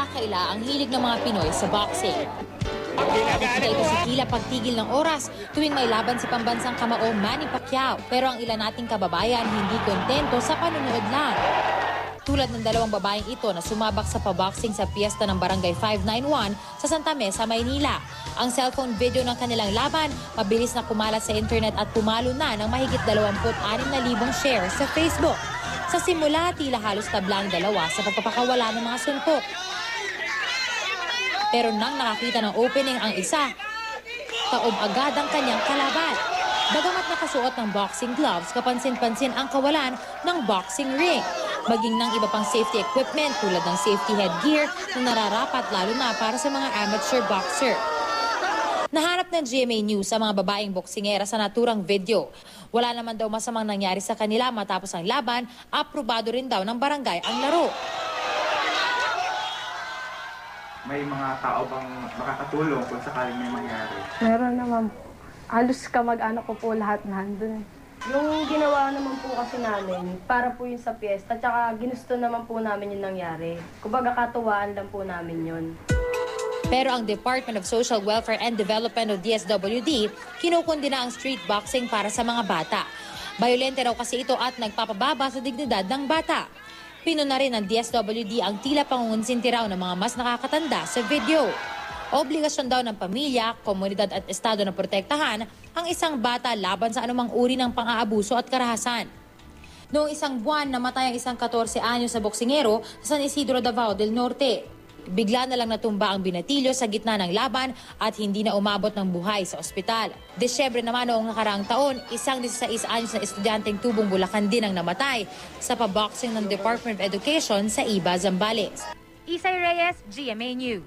Nagkakaila ang hilig ng mga Pinoy sa boxing. Nakikita ito sa tila pagtigil ng oras tuwing may laban si pambansang kamao Manny Pacquiao. Pero ang ilan nating kababayan hindi kontento sa panunood lang. Tulad ng dalawang babaeng ito na sumabak sa paboxing sa piyesta ng Barangay 591 sa Santa Mesa, Maynila. Ang cellphone video ng kanilang laban, mabilis na kumalat sa internet at pumalo na ng mahigit 26,000 shares sa Facebook. Sa simula, tila halos tabla ang dalawa sa pagpapakawala ng mga suntok. Pero nang nakakita ng opening ang isa, taob agad ang kanyang kalaban. Bagamat nakasuot ng boxing gloves, kapansin-pansin ang kawalan ng boxing ring. Maging ng iba pang safety equipment tulad ng safety headgear na nararapat lalo na para sa mga amateur boxer. Nahanap ng GMA News sa mga babaeng boksingera sa naturang video. Wala naman daw masamang nangyari sa kanila matapos ang laban, aprobado rin daw ng barangay ang laro. May mga tao bang makakatulong kung sakaling may mangyari? Meron naman po. Halos kamag-anak ko po lahat nandun. Yung ginawa naman po kasi namin, para po yun sa piyesta, tsaka ginusto naman po namin yung nangyari. Kumbaga katuwaan lang po namin yun. Pero ang Department of Social Welfare and Development o DSWD, kinukundi na ang street boxing para sa mga bata. Bayolente raw kasi ito at nagpapababa sa dignidad ng bata. Pino na rin ng DSWD ang tila pangungunsinti raw ng mga mas nakakatanda sa video. Obligasyon daw ng pamilya, komunidad at estado na protektahan ang isang bata laban sa anumang uri ng pang-aabuso at karahasan. Noong isang buwan, namatay ang isang 14 anyos sa boksingero sa San Isidro Davao del Norte. Bigla na lang natumba ang binatilyo sa gitna ng laban at hindi na umabot ng buhay sa ospital. Desyembre naman noong nakaraang taon, isang 16 anyos na estudyanteng tubong Bulacan din ang namatay sa paboxing ng Department of Education sa Iba, Zambales. Isay Reyes, GMA News.